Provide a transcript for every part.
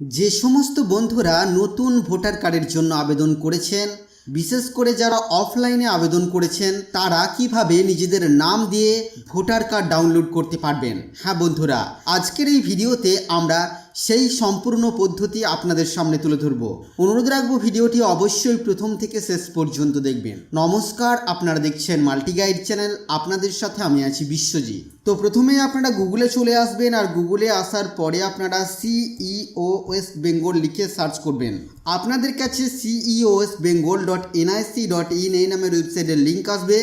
যে সমস্ত বন্ধুরা নতুন ভোটার কার্ডের জন্য আবেদন করেছেন, বিশেষ করে যারা অফলাইনে আবেদন করেছেন, তারা কীভাবে নিজেদের নাম দিয়ে ভোটার কার্ড ডাউনলোড করতে পারবেন? হ্যাঁ বন্ধুরা, আজকের এই ভিডিওতে আমরা সেই সম্পূর্ণ পদ্ধতি আপনাদের সামনে তুলে ধরব। অনুরোধ রাখব ভিডিওটি অবশ্যই প্রথম থেকে শেষ পর্যন্ত দেখবেন। নমস্কার, আপনারা দেখছেন মাল্টি গাইড চ্যানেল। আপনাদের সাথে আমি আছি বিশ্বজিৎ। তো প্রথমে আপনারা গুগলে চলে আসবেন আর গুগলে আসার পরে আপনারা সিইও ওয়েস্ট বেঙ্গল লিখে সার্চ করবেন। আপনাদের কাছে CEO West Bengal dot NIC dot in এই নামের ওয়েবসাইটের লিঙ্ক আসবে।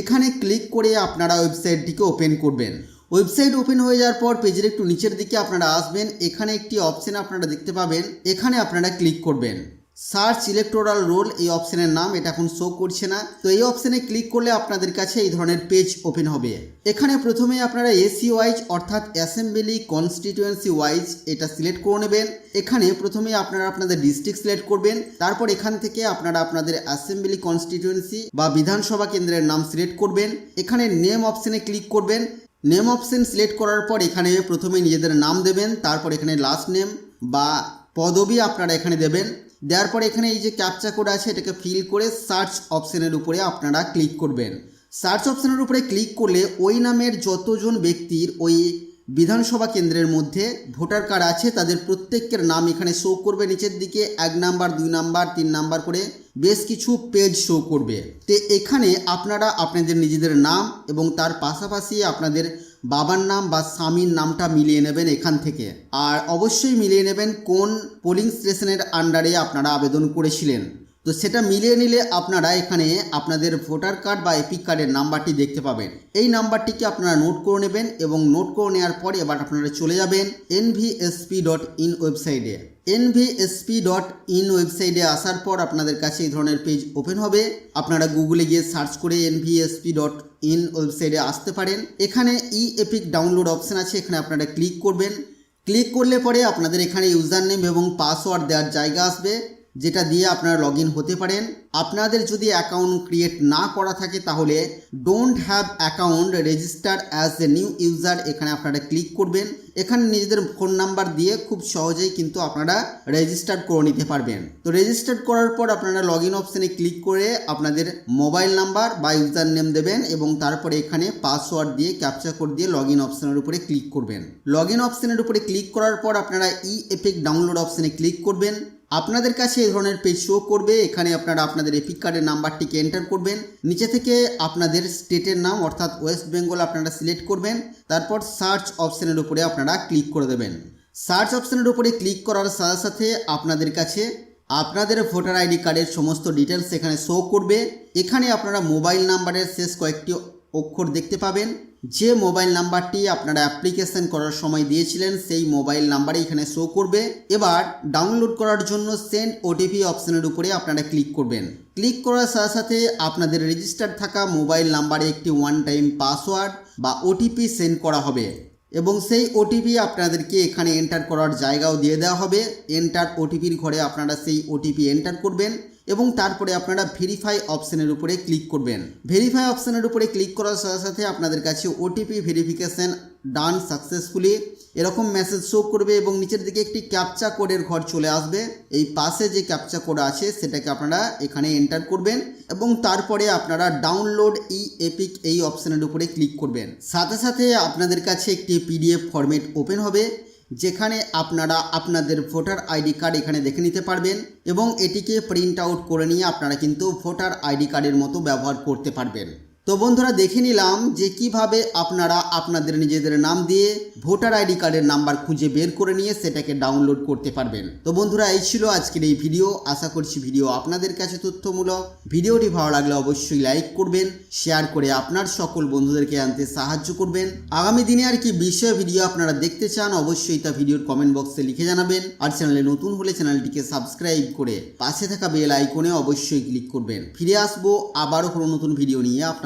এখানে ক্লিক করে আপনারা ওয়েবসাইটটিকে ওপেন করবেন। ওয়েবসাইট ওপেন হয়ে যাওয়ার পর পেজের একটু নিচের দিকে আপনারা আসবেন। এখানে একটি অপশন আপনারা দেখতে পাবেন। এখানে আপনারা ক্লিক করবেন। সার্চ ইলেকটোরাল রোল এই অপশনের নাম, এটা এখন শো করছে না। তো এই অপশনে ক্লিক করলে আপনাদের কাছে এই ধরনের পেজ ওপেন হবে। এখানে প্রথমে আপনারা এসি ওয়াইজ অর্থাৎ অ্যাসেম্বলি কনস্টিটিউয়েন্সি ওয়াইজ এটা সিলেক্ট করে নেবেন। এখানে প্রথমে আপনারা আপনাদের ডিস্ট্রিক্ট সিলেক্ট করবেন। তারপর এখান থেকে আপনারা আপনাদের অ্যাসেম্বলি কনস্টিটিউয়েন্সি বা বিধানসভা কেন্দ্রের নাম সিলেক্ট করবেন। এখানে নেম অপশনে ক্লিক করবেন। নেম অপশন সিলেক্ট করার পর এখানে প্রথমে নিজেদের নাম দেবেন, তারপর এখানে লাস্ট নেম বা পদবি আপনারা এখানে দেবেন। দেওয়ার পর এখানে এই যে ক্যাপচা কোড আছে, এটাকে ফিল করে সার্চ অপশনের উপরে আপনারা ক্লিক করবেন। সার্চ অপশনের উপরে ক্লিক করলে ওই নামের যতজন ব্যক্তির ওই বিধানসভা কেন্দ্রের মধ্যে ভোটার কার্ড আছে, তাদের প্রত্যেকের নাম এখানে শো করবে নিচের দিকে, এক নাম্বার, দুই নাম্বার, তিন নাম্বার করে বেশ কিছু পেজ শো করবে। তো এখানে আপনারা আপনাদের নিজেদের নাম এবং তার পাশাপাশি আপনাদের বাবার নাম বা স্বামীর নামটা মিলিয়ে নেবেন এখান থেকে। আর অবশ্যই মিলিয়ে নেবেন কোন পোলিং স্টেশনের আন্ডারে আপনারা আবেদন করেছিলেন। তো সেটা মিলিয়ে নিলে আপনারা এখানে আপনাদের ভোটার কার্ড বা এপিক কার্ডের নাম্বারটি দেখতে পাবেন। এই নাম্বারটিকে আপনারা নোট করে নেবেন এবং নোট করে নেওয়ার পর এবার আপনারা চলে যাবেন এনভিএসপি ডট ইন ওয়েবসাইটে এনভিএসপি ডট ইন ওয়েবসাইটে আসার পর আপনাদের কাছে এই ধরনের পেজ ওপেন হবে। আপনারা গুগলে গিয়ে সার্চ করে এনভিএসপি ডট ইন ওয়েবসাইটে আসতে পারেন। এখানে ই এপিক ডাউনলোড অপশান আছে, এখানে আপনারা ক্লিক করবেন। ক্লিক করলে পরে আপনাদের এখানে ইউজার নেম এবং পাসওয়ার্ড দেওয়ার জায়গা আসবে। যেটা দিয়ে আপনারা লগ হতে পারেন। আপনাদের যদি অ্যাকাউন্ট ক্রিয়েট না করা থাকে তাহলে don't have account register as a new user এখানে আপনারা ক্লিক করবেন। এখানে নিজেদের ফোন নাম্বার দিয়ে খুব সহজেই কিন্তু আপনারা রেজিস্টার করে নিতে পারবেন। তো রেজিস্টার করার পর আপনারা লগ ইন অপশানে ক্লিক করে আপনাদের মোবাইল নাম্বার বা ইউজার নেম দেবেন এবং তারপরে এখানে পাসওয়ার্ড দিয়ে ক্যাপচা কোড দিয়ে লগ ইন অপশানের উপরে ক্লিক করবেন। লগ ইন অপশানের উপরে ক্লিক করার পর আপনারা ই এপিক ডাউনলোড অপশানে ক্লিক করবেন। আপনাদের কাছে এই ধরনের পেজ শো করবে। এখানে আপনারা আপনাদের এপিক কার্ডের নাম্বারটিকে এন্টার করবেন। নিচে থেকে আপনাদের স্টেটের নাম, অর্থাৎ ওয়েস্ট বেঙ্গল আপনারা সিলেক্ট করবেন। তারপর সার্চ অপশানের উপরে আপনারা ক্লিক করে দেবেন। সার্চ অপশানের উপরে ক্লিক করার সাথে সাথে আপনাদের কাছে আপনাদের ভোটার আইডি কার্ডের সমস্ত ডিটেলস এখানে শো করবে। এখানে আপনারা মোবাইল নাম্বারের শেষ কয়েকটি অক্ষর দেখতে পাবেন। যে মোবাইল নাম্বারটি আপনারা অ্যাপ্লিকেশন করার সময় দিয়েছিলেন, সেই মোবাইল নাম্বারে এখানে শো করবে। এবার ডাউনলোড করার জন্য সেন্ড ওটিপি অপশানের উপরে আপনারা ক্লিক করবেন। ক্লিক করার সাথে সাথে আপনাদের রেজিস্টার থাকা মোবাইল নাম্বারে একটি ওয়ান টাইম পাসওয়ার্ড বা ওটিপি সেন্ড করা হবে। এবং সেই ওটিপি আপনাদেরকে এখানে এন্টার করার জায়গাও দিয়ে দেওয়া হবে। এন্টার ওটিপির ঘরে আপনারা সেই ওটিপি এন্টার করবেন এবং তারপরে আপনারা ভেরিফাই অপশানের উপরে ক্লিক করবেন। ভেরিফাই অপশানের উপরে ক্লিক করার সাথে সাথে আপনাদের কাছে ওটিপি ভেরিফিকেশন ডান সাকসেসফুলি এরকম মেসেজ শো করবে এবং নিচের দিকে একটি ক্যাপচা কোডের ঘর চলে আসবে। এই পাশে যে ক্যাপচা কোড আছে, সেটাকে আপনারা এখানে এন্টার করবেন এবং তারপরে আপনারা ডাউনলোড ই এপিক এই অপশানের উপরে ক্লিক করবেন। সাথে সাথে আপনাদের কাছে একটি পিডিএফ ফরম্যাট ওপেন হবে, যেখানে আপনারা আপনাদের ভোটার আইডি কার্ড এখানে দেখে নিতে পারবেন এবং এটিকে প্রিন্ট আউট করে নিয়ে আপনারা কিন্তু ভোটার আইডি কার্ডের মতো ব্যবহার করতে পারবেন। তো বন্ধুরা দেখে নিলাম যে কীভাবে আপনারা আপনাদের নিজেদের নাম দিয়ে ভোটার আইডি কার্ডের নাম্বার খুঁজে বের করে নিয়ে সেটাকে ডাউনলোড করতে পারবেন। তো বন্ধুরা এই ছিল আজকের এই ভিডিও। আশা করছি ভিডিও আপনাদের কাছে তথ্যমূলক। ভিডিওটি ভালো লাগলে অবশ্যই লাইক করবেন, শেয়ার করে আপনার সকল বন্ধুদেরকে আনতে সাহায্য করবেন। আগামী দিনে আর কি বিষয় ভিডিও আপনারা দেখতে চান, অবশ্যই তা ভিডিওর কমেন্ট বক্সে লিখে জানাবেন। আর চ্যানেলে নতুন হলে চ্যানেলটিকে সাবস্ক্রাইব করে পাশে থাকা বেল আইকনে অবশ্যই ক্লিক করবেন। ফিরে আসব আবারও কোনো নতুন ভিডিও নিয়ে